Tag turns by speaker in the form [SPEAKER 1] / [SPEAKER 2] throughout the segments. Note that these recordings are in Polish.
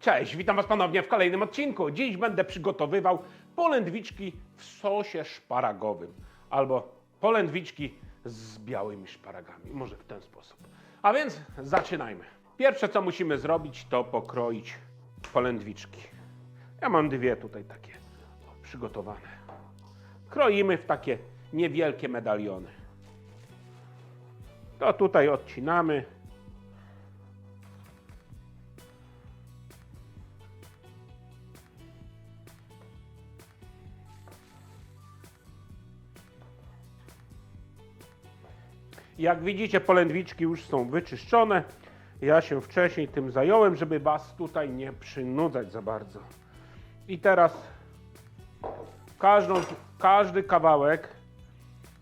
[SPEAKER 1] Cześć, witam Was ponownie w kolejnym odcinku. Dziś będę przygotowywał polędwiczki w sosie szparagowym albo polędwiczki z białymi szparagami, może w ten sposób. A więc zaczynajmy. Pierwsze co musimy zrobić to pokroić polędwiczki. Ja mam dwie tutaj takie przygotowane. Kroimy w takie niewielkie medaliony. To tutaj odcinamy. Jak widzicie, polędwiczki już są wyczyszczone. Ja się wcześniej tym zająłem, żeby Was tutaj nie przynudzać za bardzo. I teraz każdą, każdy kawałek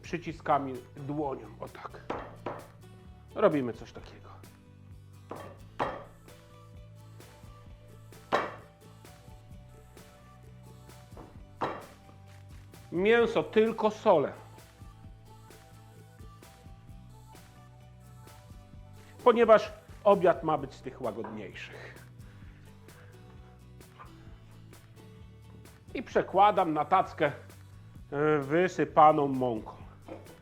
[SPEAKER 1] przyciskamy dłonią. O tak. Robimy coś takiego. Mięso tylko solę. Ponieważ obiad ma być z tych łagodniejszych. I przekładam na tackę e, wysypaną mąką,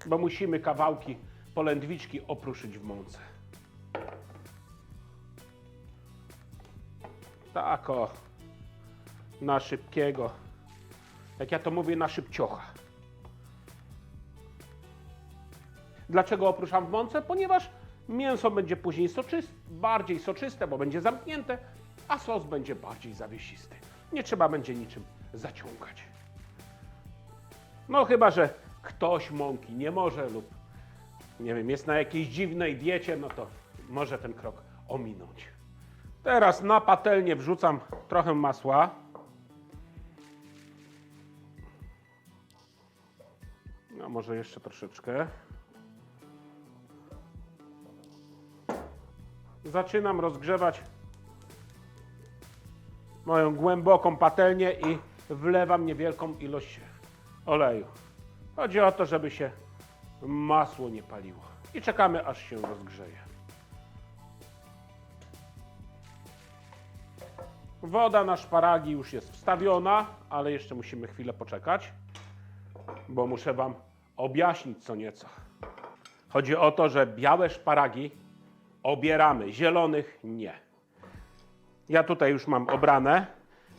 [SPEAKER 1] bo musimy kawałki polędwiczki opruszyć w mące. Tak o, na szybkiego, jak ja to mówię, na szybciocha. Dlaczego opruszam w mące? Ponieważ mięso będzie później soczyste, bardziej soczyste, bo będzie zamknięte, a sos będzie bardziej zawiesisty. Nie trzeba będzie niczym zaciągać. No chyba, że ktoś mąki nie może lub nie wiem, jest na jakiejś dziwnej diecie, no to może ten krok ominąć. Teraz na patelnię wrzucam trochę masła. No może jeszcze troszeczkę. Zaczynam rozgrzewać moją głęboką patelnię i wlewam niewielką ilość oleju. Chodzi o to, żeby się masło nie paliło. I czekamy, aż się rozgrzeje. Woda na szparagi już jest wstawiona, ale jeszcze musimy chwilę poczekać, bo muszę Wam objaśnić co nieco. Chodzi o to, że białe szparagi obieramy, zielonych nie. Ja tutaj już mam obrane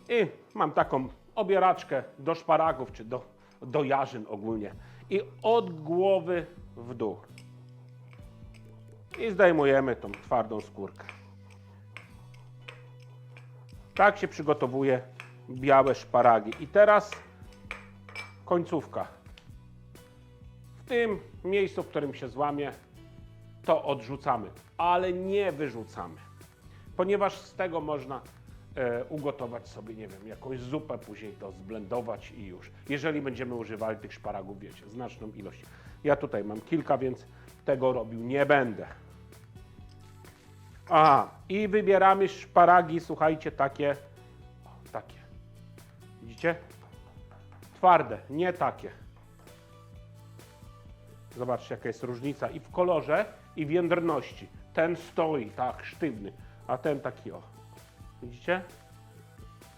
[SPEAKER 1] i mam taką obieraczkę do szparagów czy do, do jarzyn ogólnie. I od głowy w dół. I zdejmujemy tą twardą skórkę. Tak się przygotowuje białe szparagi. I teraz końcówka. W tym miejscu, w którym się złamie, to odrzucamy, ale nie wyrzucamy, ponieważ z tego można e, ugotować sobie, nie wiem, jakąś zupę, później to zblendować i już. Jeżeli będziemy używali tych szparagów, wiecie, znaczną ilość. Ja tutaj mam kilka, więc tego robił nie będę. Aha, i wybieramy szparagi, słuchajcie, takie, o, takie. Widzicie? Twarde, nie takie. Zobaczcie, jaka jest różnica i w kolorze, i w jędrności. Ten stoi tak sztywny, a ten taki o. Widzicie?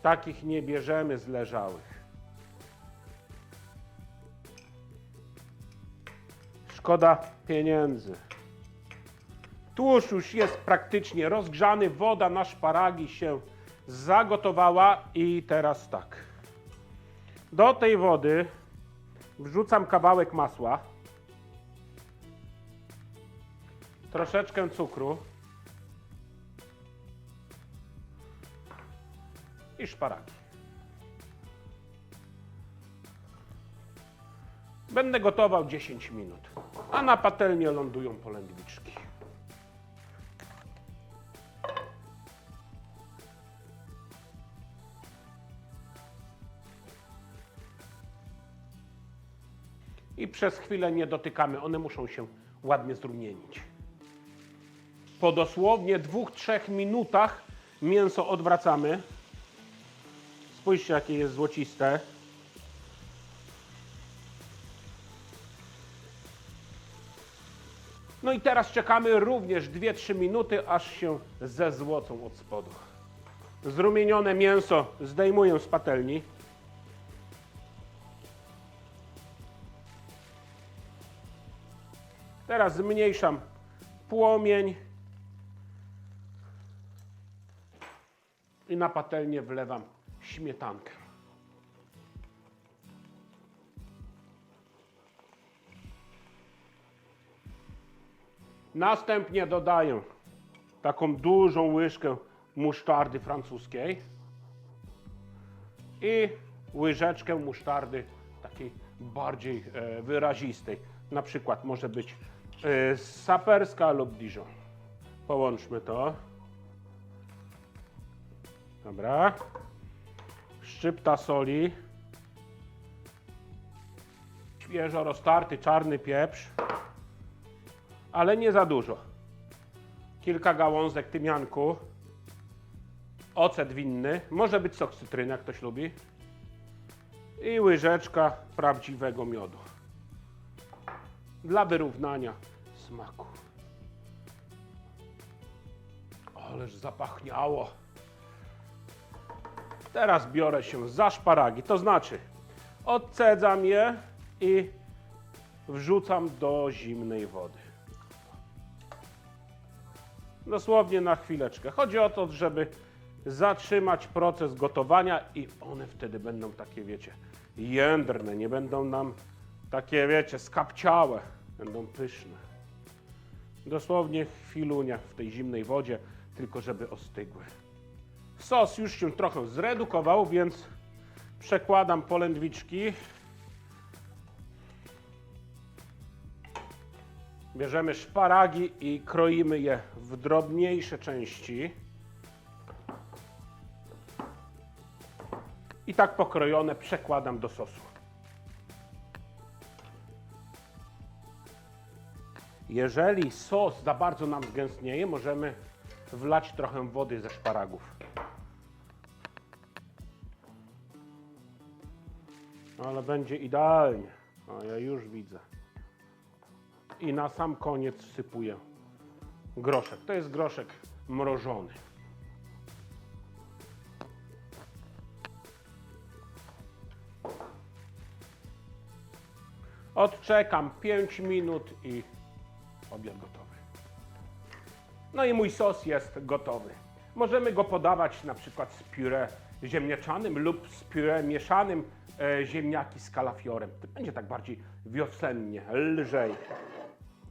[SPEAKER 1] Takich nie bierzemy zleżałych. Szkoda pieniędzy. Tłuszcz już jest praktycznie rozgrzany, woda na szparagi się zagotowała i teraz tak. Do tej wody wrzucam kawałek masła. Troszeczkę cukru i szparagi. Będę gotował 10 minut, a na patelnię lądują polędwiczki. I przez chwilę nie dotykamy, one muszą się ładnie zrumienić po dosłownie dwóch, trzech minutach mięso odwracamy. Spójrzcie, jakie jest złociste. No i teraz czekamy również 2-3 minuty, aż się zezłocą od spodu. Zrumienione mięso zdejmuję z patelni. Teraz zmniejszam płomień i na patelnię wlewam śmietankę. Następnie dodaję taką dużą łyżkę musztardy francuskiej i łyżeczkę musztardy takiej bardziej e, wyrazistej. Na przykład może być e, saperska lub Dijon. Połączmy to. Dobra. Szczypta soli. Świeżo roztarty czarny pieprz. Ale nie za dużo. Kilka gałązek tymianku. Ocet winny. Może być sok cytryny, jak ktoś lubi. I łyżeczka prawdziwego miodu. Dla wyrównania smaku. Ależ zapachniało. Teraz biorę się za szparagi, to znaczy odcedzam je i wrzucam do zimnej wody. Dosłownie na chwileczkę. Chodzi o to, żeby zatrzymać proces gotowania i one wtedy będą takie, wiecie, jędrne, nie będą nam takie, wiecie, skapciałe, będą pyszne. Dosłownie chwilunia w tej zimnej wodzie, tylko żeby ostygły. Sos już się trochę zredukował, więc przekładam polędwiczki. Bierzemy szparagi i kroimy je w drobniejsze części. I tak pokrojone przekładam do sosu. Jeżeli sos za bardzo nam zgęstnieje, możemy wlać trochę wody ze szparagów. Ale będzie idealnie. A ja już widzę. I na sam koniec sypuję groszek. To jest groszek mrożony. Odczekam 5 minut i obiad gotowy. No i mój sos jest gotowy. Możemy go podawać na przykład z pióre ziemniaczanym lub z pióre mieszanym e, ziemniaki z kalafiorem. To będzie tak bardziej wiosennie, lżej.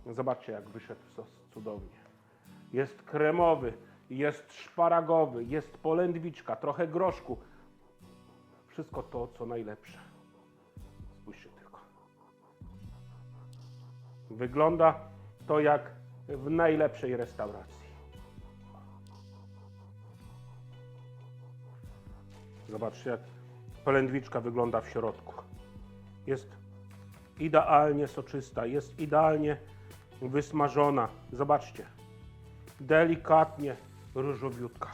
[SPEAKER 1] Zobaczcie jak wyszedł sos cudownie. Jest kremowy, jest szparagowy, jest polędwiczka, trochę groszku. Wszystko to, co najlepsze. Spójrzcie tylko. Wygląda to jak w najlepszej restauracji. Zobaczcie, jak polędwiczka wygląda w środku. Jest idealnie soczysta, jest idealnie wysmażona. Zobaczcie, delikatnie różowiutka.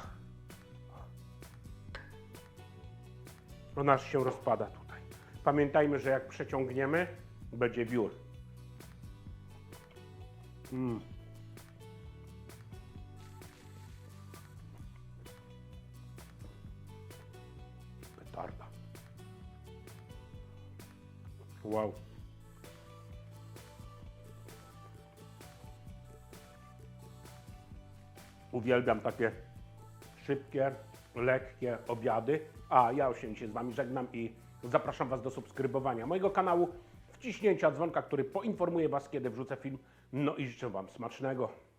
[SPEAKER 1] Ona się rozpada tutaj. Pamiętajmy, że jak przeciągniemy, będzie wiór. Mm. Wow. Uwielbiam takie szybkie, lekkie obiady. A ja się z Wami żegnam i zapraszam Was do subskrybowania mojego kanału, wciśnięcia dzwonka, który poinformuje Was, kiedy wrzucę film. No i życzę Wam smacznego.